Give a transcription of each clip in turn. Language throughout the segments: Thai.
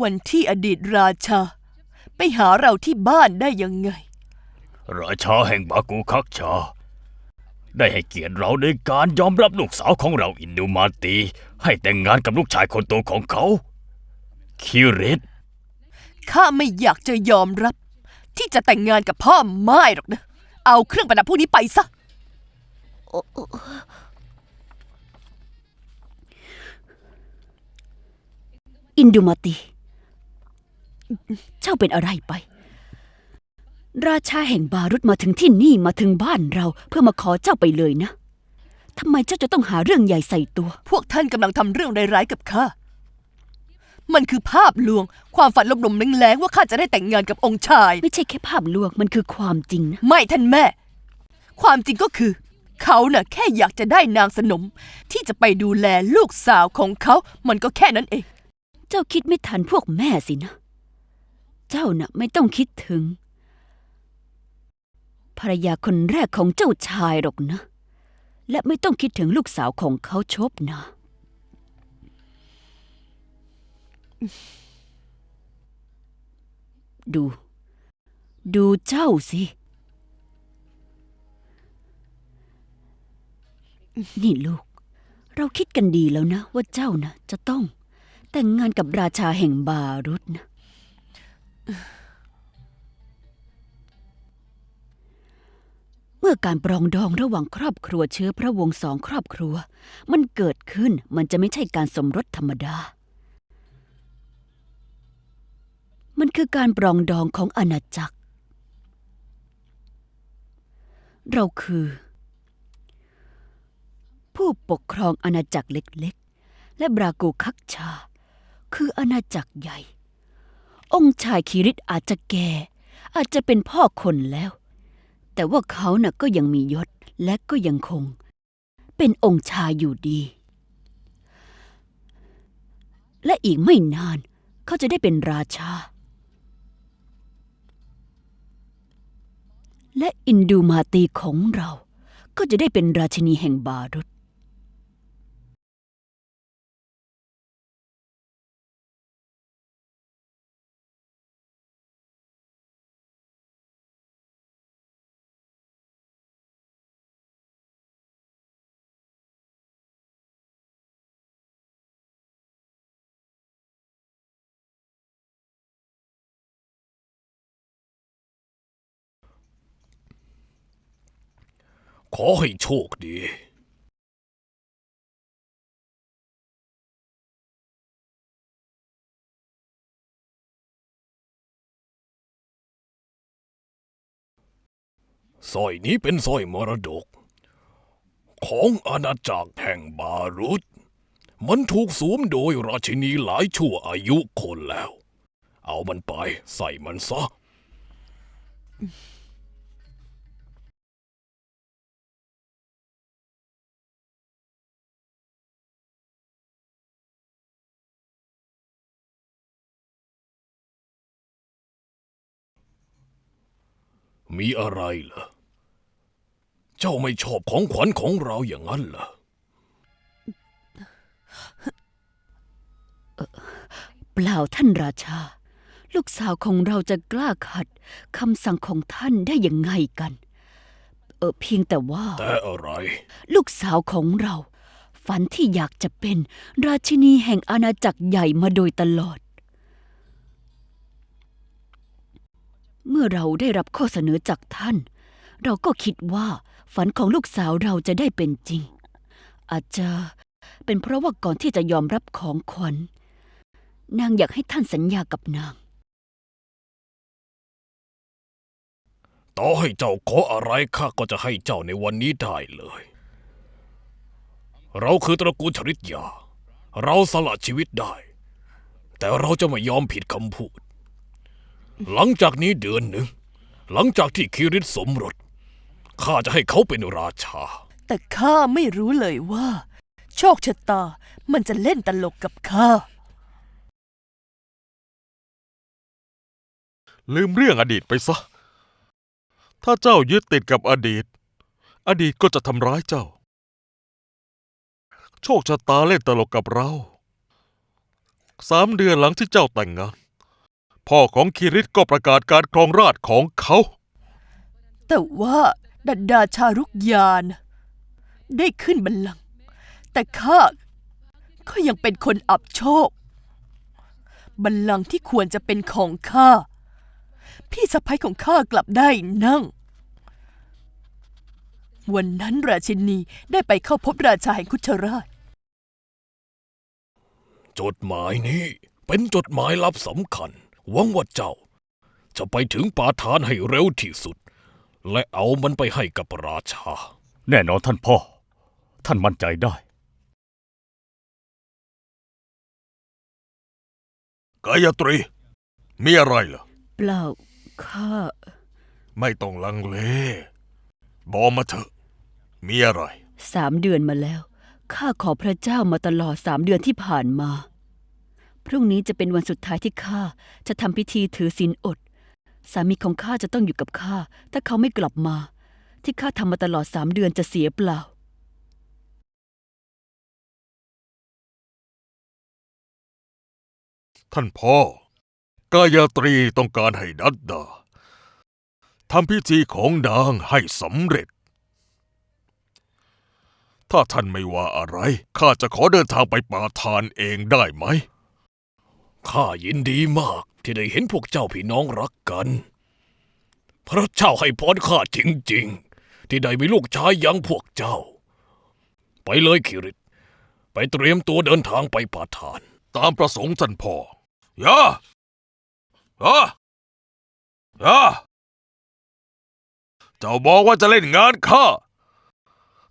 วันที่อดีตราชา ไปหาเราที่บ้านได้ยังไง ราชาแห่งบากูคักชา ได้ให้เกียรติเราในการยอมรับลูกสาวของเราอินดูมาตี ให้แต่งงานกับลูกชายคนโตของเขา คิริตข้าไม่อยากจะยอมรับ ที่จะแต่งงานกับพ่อไม่หรอกนะ เอาเครื่องประดับพวกนี้ไปซะ อินดูมาตี เจ้าเป็นอะไรไป ราชาแห่งบารุษมาถึงที่นี่มาถึงบ้านเราเพื่อมาขอเจ้าไปเลยนะทำไมเจ้าจะต้องหาเรื่องใหญ่ใส่ตัว พวกท่านกำลังทำเรื่องร้ายๆกับข้า มันคือภาพลวง ความฝันลมๆแรงๆว่าข้าจะได้แต่งงานกับองค์ชาย ไม่ใช่แค่ภาพลวงมันคือความจริงนะไม่ท่านแม่ ความจริงก็คือ เขาน่ะแค่อยากจะได้นางสนม ที่จะไปดูแลลูกสาวของเขา มันก็แค่นั้นเอง เจ้าคิดไม่ทันพวกแม่สินะ เจ้าน่ะไม่ต้องคิดถึง ภรรยาคนแรกของเจ้าชายหรอกนะ และไม่ต้องคิดถึงลูกสาวของเขาชบนะ ดู ดูเจ้าสิ นี่ลูก เราคิดกันดีแล้วนะ ว่าเจ้านะจะต้องแต่งงานกับราชาแห่งบารุษนะ เมื่อการปรองดองระหว่างครอบครัวเชื้อพระวงศ์สองครอบครัว มันเกิดขึ้นมันจะไม่ใช่การสมรสธรรมดา มันคือการปรองดองของอาณาจักร เราคือ ผู้ปกครองอาณาจักรเล็กๆ และบรากูคักชา คืออาณาจักรใหญ่ องค์ชายคิริตอาจจะแก่ อาจจะเป็นพ่อคนแล้ว แต่ว่าเขาน่ะก็ยังมียศและก็ยังคง เป็นองค์ชายอยู่ดี และอีกไม่นานเขาจะได้เป็นราชา และอินดูมาตีของเรา ก็จะได้เป็นราชินีแห่งบารุษ ขอให้โชคดีสร้อยนี้เป็นสร้อยมรดก ของอาณาจักรแห่งบารุษมันถูกสวมโดยราชินีหลายชั่วอายุคนแล้ว เอามันไปใส่มันซะ มีอะไรเหรอ เจ้าไม่ชอบของขวัญของเราอย่างนั้นเหรอ เปล่าท่านราชา ลูกสาวของเราจะกล้าขัดคำสั่งของท่านได้ยังไงกัน เออเพียงแต่ว่า แต่อะไร ลูกสาวของเรา ฝันที่อยากจะเป็นราชินีแห่งอาณาจักรใหญ่มาโดยตลอด มื่อเราได้รับข้อเสนอจากท่าน เราก็คิดว่าฝันของลูกสาวเราจะได้เป็นจริง อาจจะเป็นเพราะว่าก่อนที่จะยอมรับของขวัญนางอยากให้ท่านสัญญากับนาง ต่อให้เจ้าขออะไรข้าก็จะให้เจ้าในวันนี้ได้เลย เราคือตระกูลชริตยา เราสละชีวิตได้ แต่เราจะไม่ยอมผิดคำพูด หลังจากนี้เดือนหนึ่ง หลังจากที่คิริตสมรสข้าจะให้เขาเป็นราชา แต่ข้าไม่รู้เลยว่า โชคชะตามันจะเล่นตลกกับข้า ลืมเรื่องอดีตไปซะ ถ้าเจ้ายึดติดกับอดีต อดีตก็จะทำร้ายเจ้า โชคชะตาเล่นตลกกับเรา สามเดือนหลังที่เจ้าแต่งงาน พ่อของคิริตก็ประกาศการครองราชย์ของเขา แต่ว่าดัดดาชารุกยาน ได้ขึ้นบัลลังก์แต่ข้าก็ยังเป็นคนอับโชค บัลลังก์ที่ควรจะเป็นของข้า พี่สะพ้ยของข้ากลับได้นั่ง วันนั้นราชินีได้ไปเข้าพบราชาแห่งคุชราช จดหมายนี้เป็นจดหมายลับสำคัญ หวังว่าเจ้า จะไปถึงปาฐานให้เร็วที่สุด และเอามันไปให้กับราชา แน่นอนท่านพ่อ ท่านมั่นใจได้ กายตรี มีอะไรเหรอ เปล่าข้าไม่ต้องลังเล บอกมาเถอะ มีอะไร สามเดือนมาแล้ว ข้าขอพระเจ้ามาตลอดสามเดือนที่ผ่านมา พรุ่งนี้จะเป็นวันสุดท้ายที่ข้าจะทำพิธีถือศีลอด สามีของข้าจะต้องอยู่กับข้า ถ้าเขาไม่กลับมา ที่ข้าทำมาตลอดสามเดือนจะเสียเปล่า ท่านพ่อ กายาตรีต้องการให้ดัดดาทำพิธีของนางให้สำเร็จ ถ้าท่านไม่ว่าอะไร ข้าจะขอเดินทางไปป่าทานเองได้ไหม ข้ายินดีมากที่ได้เห็นพวกเจ้าพี่น้องรักกัน พระเจ้าให้พรข้าจริงๆ ที่ได้มีลูกชายอยังพวกเจ้า ไปเลยคิริต ไปเตรียมตัวเดินทางไปปาฐาน ตามประสงค์ท่านพ่อย่าย่าย่าเจ้าบอกว่าจะเล่นงานข้า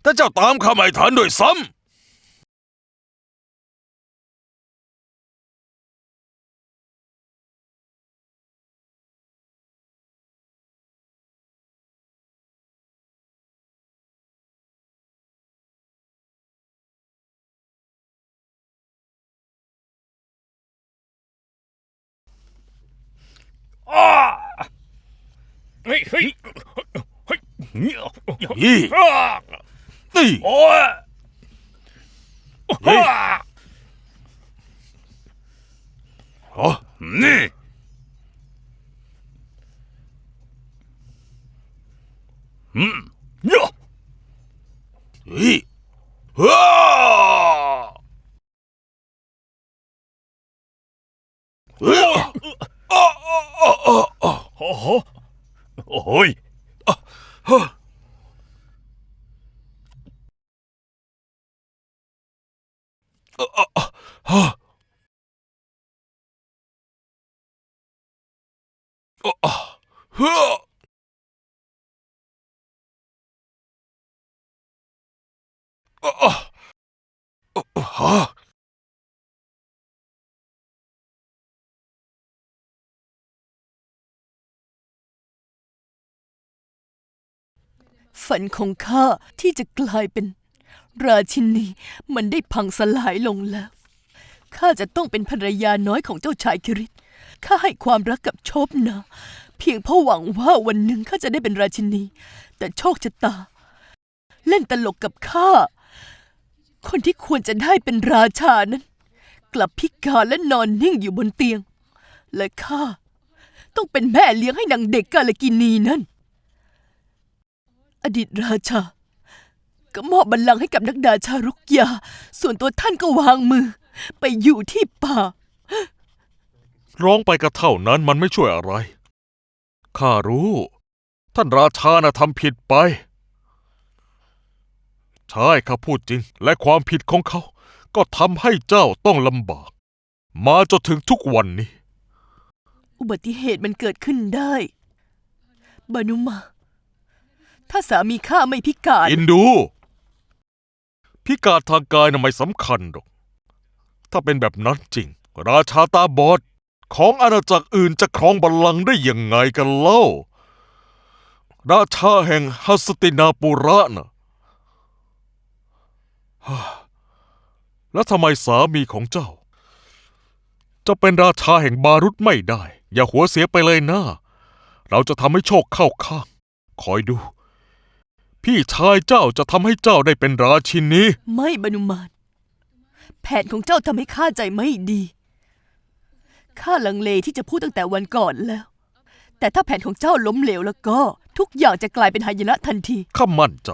แต่เจ้าตามข้าไม่ทันด้วยซ้ำ เฮ้ยเฮ้ยเฮ้ยยี่นี่โอ้ยเฮ้ยอ๋อนี่เนาะยี่ฮ่าเฮ้ยอะอะอะอะอะโอ้โห โอ้ยฮ่าอะอะอะฮ่าอะอ่ ฝันของข้าที่จะกลายเป็น ราชินีมันได้พังสลายลงแล้ว ข้าจะต้องเป็นภรรยาน้อยของเจ้าชายคิริตข้าให้ความรักกับโชบนาเพียงเพราะหวังว่าวันหนึ่งข้าจะได้เป็นราชินี แต่โชคชะตา เล่นตลกกับข้า คนที่ควรจะได้เป็นราชานั้น กลับพิการและนอนนิ่งอยู่บนเตียง และข้าต้องเป็นแม่เลี้ยงให้นางเด็กกาลกินีนั่น อดีตราชา ก็มอบบัลลังก์ให้กับนักดาชารุกยา ส่วนตัวท่านก็วางมือ ไปอยู่ที่ป่า ร้องไปก็เท่านั้นมันไม่ช่วยอะไร ข้ารู้ ท่านราชาน่ะทำผิดไป ใช่ข้าพูดจริง และความผิดของเขา ก็ทำให้เจ้าต้องลำบาก มาจนถึงทุกวันนี้ อุบัติเหตุมันเกิดขึ้นได้ บานุมา ถ้าสามีข้าไม่พิการ อินดู พิการทางกายน่ะไม่สำคัญหรอก ถ้าเป็นแบบนั้นจริง ราชาตาบอดของอาณาจักรอื่นจะครองบัลลังก์ได้ยังไงกันเล่า ราชาแห่งฮัสตินาปุระน่ะฮ่าแล้วทำไมสามีของเจ้า จะเป็นราชาแห่งบารุษไม่ได้ อย่าหัวเสียไปเลยนะ เราจะทำให้โชคเข้าข้าง คอยดู พี่ชายเจ้าจะทำให้เจ้าได้เป็นราชินี ไม่บานุมานแผนของเจ้าทำให้ข้าใจไม่ดีข้าลังเลที่จะพูดตั้งแต่วันก่อนแล้ว แต่ถ้าแผนของเจ้าล้มเหลวแล้วก็ ทุกอย่างจะกลายเป็นหายนะทันที ข้ามั่นใจ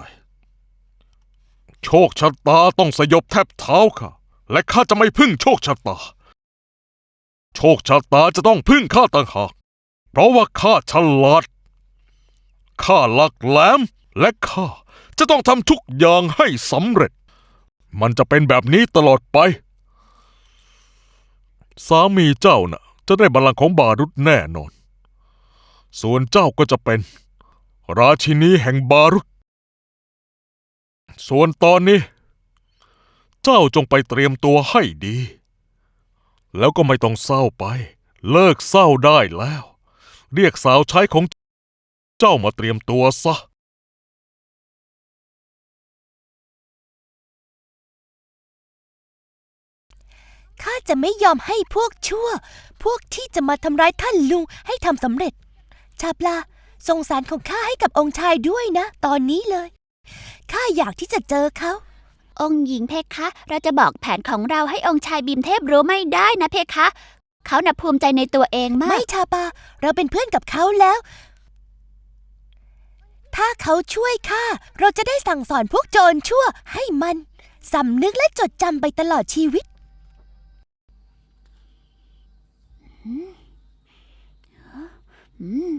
โชคชะตาต้องสยบแทบเท้าข้าและข้าจะไม่พึ่งโชคชะตา โชคชะตาจะต้องพึ่งข้าต่างหาก เพราะว่าข้าฉลาด ข้าหลักแหลม และข้าจะต้องทำทุกอย่างให้สำเร็จ มันจะเป็นแบบนี้ตลอดไป สามีเจ้าน่ะ จะได้บัลลังก์ของบารุษแน่นอน ส่วนเจ้าก็จะเป็น ราชินีแห่งบารุษส่วนตอนนี้ เจ้าจงไปเตรียมตัวให้ดี แล้วก็ไม่ต้องเศร้าไป เลิกเศร้าได้แล้ว เรียกสาวใช้ของเจ้ามาเตรียมตัวซะ ข้าจะไม่ยอมให้พวกชั่ว พวกที่จะมาทำร้ายท่านลุงให้ทำสำเร็จ ชาปลาส่งสารของข้าให้กับองค์ชายด้วยนะ ตอนนี้เลย ข้าอยากที่จะเจอเขา องค์หญิงเพคะ เราจะบอกแผนของเราให้องค์ชายบีมเทพรู้ไม่ได้นะเพคะ เขาน่ะภูมิใจในตัวเองมาไม่กชาปาเราเป็นเพื่อนกับเขาแล้ว ถ้าเขาช่วยข้าเราจะได้สั่งสอนพวกโจรชั่วให้มันสำนึกและจดจำไปตลอดชีวิต อืม